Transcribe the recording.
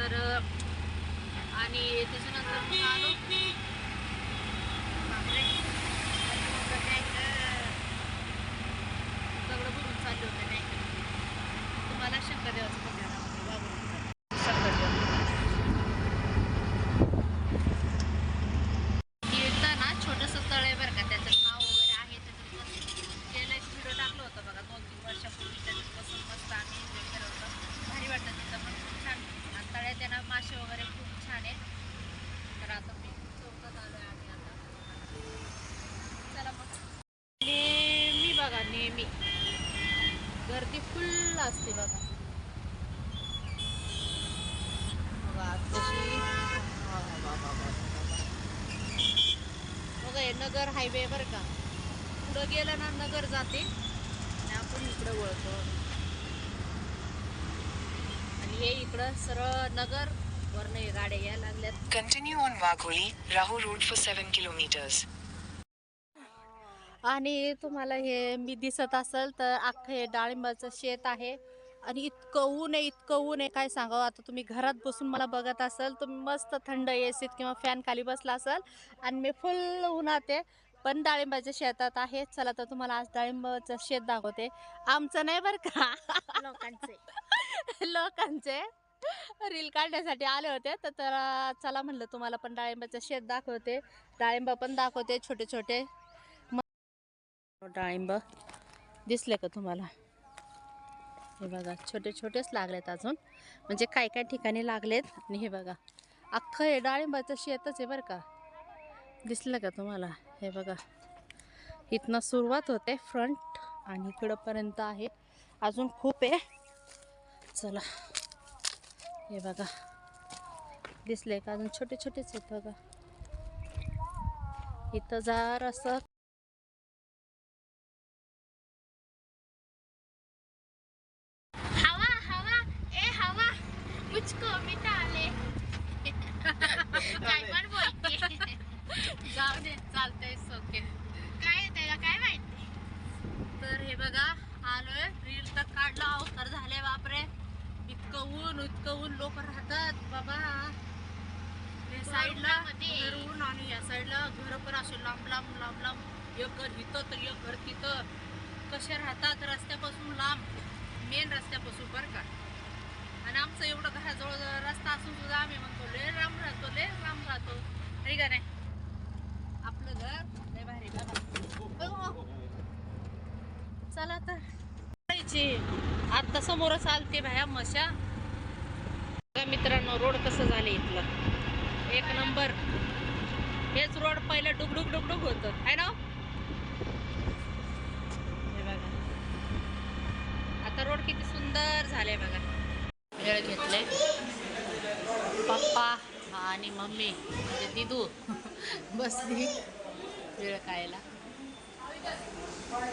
तर आणि त्याच्यानंतर मग आलो बापरे. दगडं भरून चालले होते नाही तुम्हाला शंकरदेवाचं मंदिर नावाचं वाघोलीचं. शंकरदेव इथं ना छोटंसं तळ आहे बरं का त्याचं नाव वगैरे आहे त्याच्यात गेला एक व्हिडिओ टाकलं होतं बघा दोन तीन वर्षापूर्वी त्याच्यात बसून मस्त आम्ही enjoy केलं होतं भारी वाटतं तिथं पण खूप छान आणि तळ्यात आहे ना मासे वगैरे खूप छान आहेत तर आता मी चौकात आलो आहे आम्ही आता चला मग नेहमी बघा नेहमी गर्दी फुल असते बघा. बघा कशी बघा हे नगर हायवे बरं का. पुढं गेलं ना नगर जाते. आणि आपण इकडं वळतो. आणि हे इकडं सरळ नगर वरनं गाड्या यायला लागल्यात. कंटिन्यू ऑन वाघोळी राहू रोड फॉर सेव्हन किलोमीटर्स आणि तुम्हाला हे मी दिसत असेल तर अख्खं हे डाळिंबाचं शेत आहे. आणि इतकं ऊन आहे इतकं ऊन आहे. काय सांगावं? आता तुम्ही घरात बसून मला बघत असाल तुम्ही मस्त थंड एसीत किंवा फॅन खाली बसला असाल आणि मी फुल उन्हात आहे. पण डाळिंबाच्या शेतात आहे. चला तर तुम्हाला आज डाळिंबाचं शेत दाखवते. आमचं नाही बरं का? लोकांचे. लोकांचे. रील काढण्यासाठी आले होते. तर तर चला म्हणलं तुम्हाला पण डाळिंबाचं शेत दाखवते. डाळिंब पण दाखवते छोटे छोटे डाळिंब दिसले का तुम्हाला? हे बघा छोटे छोटेच लागलेत अजून. म्हणजे काय काय ठिकाणी लागलेत? आणि हे बघा अख्खं हे डाळिंबाचं शेतच आहे बरं का? दिसलं का तुम्हाला? हे बघा इथनं सुरुवात होते फ्रंट आणि इकडंपर्यंत आहे. अजून खूप आहे. चला हे बघा दिसले का? अजून छोटे छोटेच आहेत बघा. इथं जर असं चालतंय ओके काय त्याला काय माहिती? तर हे बघा आलोय. रील तर काढला अवतार झाले बापरे. इतकं ऊन इतकं ऊन लोक राहतात बाबा. या साईडला ऊन आणि या साईडला घर पण असे लांब लांब लांब लांब. एक घर इथं तर एक घर तिथं. कसे राहतात रस्त्यापासून लांब? मेन रस्त्यापासून बरं का. आणि आमचं एवढं घराजवळ रस्ता असून सुद्धा आम्ही म्हणतो लय लांब राहतो लय लांब राहतो नाही का नाही आपलं घर लय भारी बघा अहो. चला तर जायची. आता समोरच आलते भाया मशा बघा मित्रांनो रोड कसं झाले इथलं. एक नंबर. हेच रोड पहिलं डुगडुग डुगडुग होत. आहे ना हो? हे? बघा. आता रोड किती सुंदर झाले बघा. वेळ घेतले पप्पा आणि मम्मी म्हणजे दिदू बसली. वेळ खायला